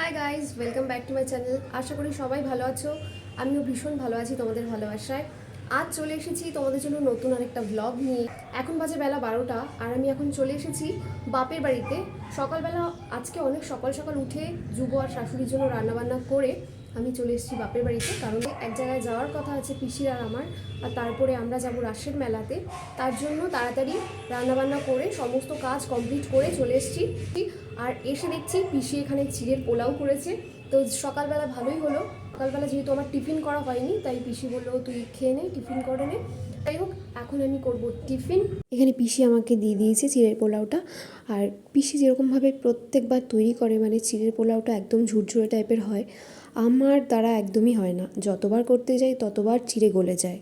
Hi guys welcome back to my channel আশা করি সবাই ভালো আছো। আমিও ভীষণ ভালো আছি তোমাদের ভালোবাসায়। আজ চলে এসেছি তোমাদের জন্য নতুন আরেকটা ব্লগ নিয়ে। এখন বাজে বেলা বারোটা, আর আমি এখন চলে এসেছি বাপের বাড়িতে। সকালবেলা, আজকে অনেক সকাল সকাল উঠে যুব আর শাশুড়ির জন্য রান্নাবান্না করে আমি চলে এসেছি বাপের বাড়িতে। কারণ এক জায়গায় যাওয়ার কথা আছে পিসির আর আমার, আর তারপরে আমরা যাব রাসের মেলাতে। তার জন্য তাড়াতাড়ি রান্নাবান্না করে সমস্ত কাজ কমপ্লিট করে চলে এসেছি। আর এসে দেখছি পিসি এখানে চিড়ের পোলাও করেছে। তো সকালবেলা ভালোই হলো। সকালবেলা যেহেতু আমার টিফিন করা হয়নি, তাই পিসি বলল, তুই খেয়ে নে, টিফিন করে নে। যাই হোক, এখন আমি করব টিফিন। এখানে পিসি আমাকে দিয়ে দিয়েছে চিড়ের পোলাওটা। আর পিসি যেরকমভাবে প্রত্যেকবার তৈরি করে মানে চিড়ের পোলাওটা একদম ঝুরঝুরে টাইপের হয়, আমার দ্বারা একদমই হয় না। যতবার করতে যাই, ততবার চিড়ে গলে যায়।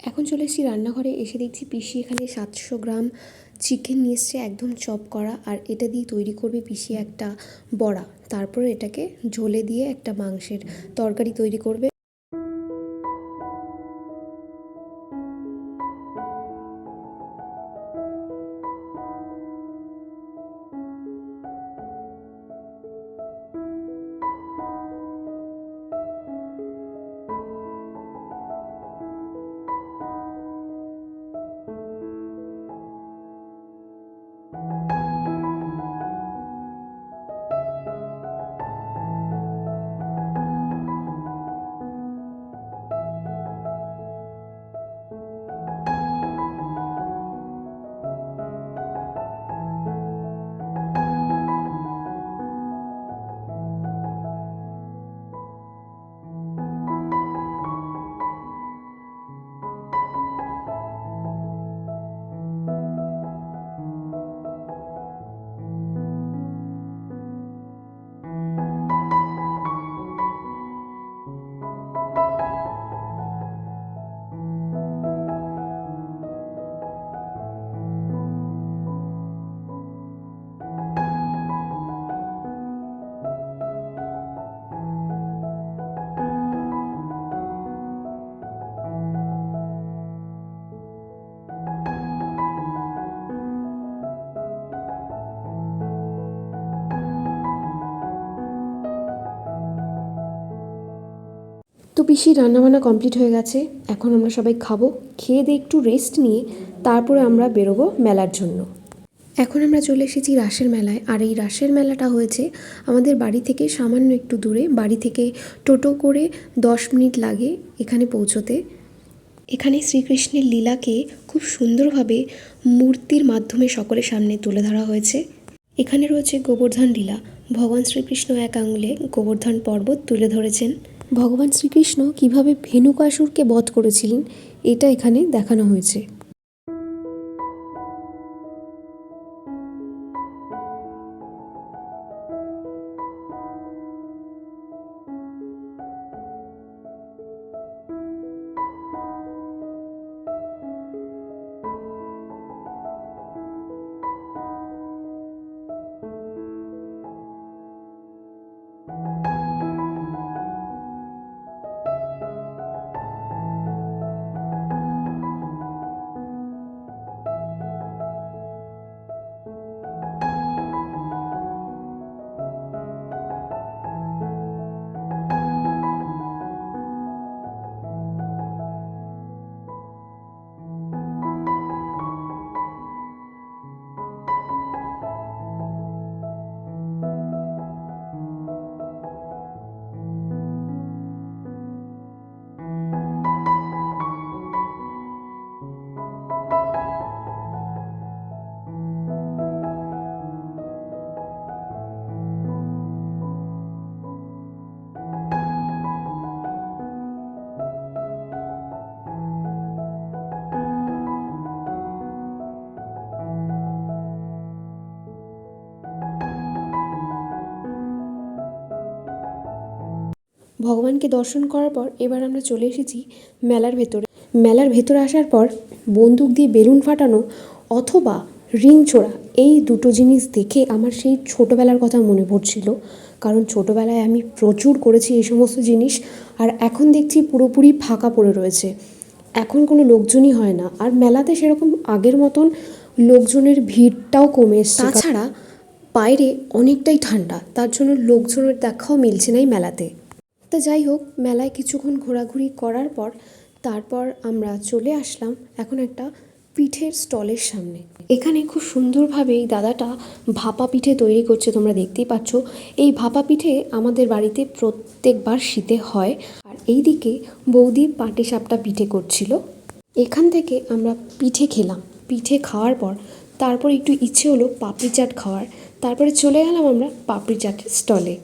এখন চলে এসেছি রান্নাঘরে। এসে দেখছি পিসি এখানে সাতশো গ্রাম চিকেন নিয়ে এসছে, একদম চপ করা। আর এটা দিয়ে তৈরি করবে পিসি একটা বড়া। তারপর এটাকে ঝোলে দিয়ে একটা মাংসের তরকারি তৈরি করবে। তো পিসি রান্নাবান্না কমপ্লিট হয়ে গেছে। এখন আমরা সবাই খাব, খেয়ে দিয়ে একটু রেস্ট নিয়ে তারপরে আমরা বেরোবো মেলার জন্য। এখন আমরা চলে এসেছি রাসের মেলায়, আর এই রাসের মেলাটা হয়েছে আমাদের বাড়ি থেকে সামান্য একটু দূরে, বাড়ি থেকে টোটো করে দশ মিনিট লাগে এখানে পৌঁছোতে। এখানে শ্রীকৃষ্ণের লীলাকে খুব সুন্দরভাবে মূর্তির মাধ্যমে সকলের সামনে তুলে ধরা হয়েছে। এখানে রয়েছে গোবর্ধন লীলা, ভগবান শ্রীকৃষ্ণ এক আঙুলে গোবর্ধন পর্বত তুলে ধরেছেন। ভগবান শ্রীকৃষ্ণ কীভাবে ভেনুকাসুরকে বধ করেছিলেন এটা এখানে দেখানো হয়েছে। ভগবানকে দর্শন করার পর এবার আমরা চলে এসেছি মেলার ভেতরে। মেলার ভেতরে আসার পর বন্দুক দিয়ে বেলুন ফাটানো অথবা রিং ছোড়া, এই দুটো জিনিস দেখে আমার সেই ছোটোবেলার কথা মনে পড়ছিল। কারণ ছোটোবেলায় আমি প্রচুর করেছি এই সমস্ত জিনিস আর এখন দেখছি পুরোপুরি ফাঁকা পড়ে রয়েছে। এখন কোনো লোকজনই হয় না। আর মেলাতে সেরকম আগের মতন লোকজনের ভিড়টাও কমে এসছে। তাছাড়া বাইরে অনেকটাই ঠান্ডা, তার জন্য লোকজনের দেখাও মিলছে না এই মেলাতে। তা যাই হোক, মেলায় কিছুক্ষণ ঘোরাঘুরি করার পর তারপর আমরা চলে আসলাম এখন একটা পিঠের স্টলের সামনে। এখানে খুব সুন্দরভাবে এই দাদাটা ভাপা পিঠে তৈরি করছে, তোমরা দেখতেই পাচ্ছ। এই ভাপা পিঠে আমাদের বাড়িতে প্রত্যেকবার শীতে হয়। আর এইদিকে বৌদি পাটিসাপটা পিঠে করছিল। এখান থেকে আমরা পিঠে খেলাম। পিঠে খাওয়ার পর তারপর একটু ইচ্ছে হলো পাপড়ি চাট খাওয়ার। তারপরে চলে গেলাম আমরা পাপড়ি চাটের স্টলে।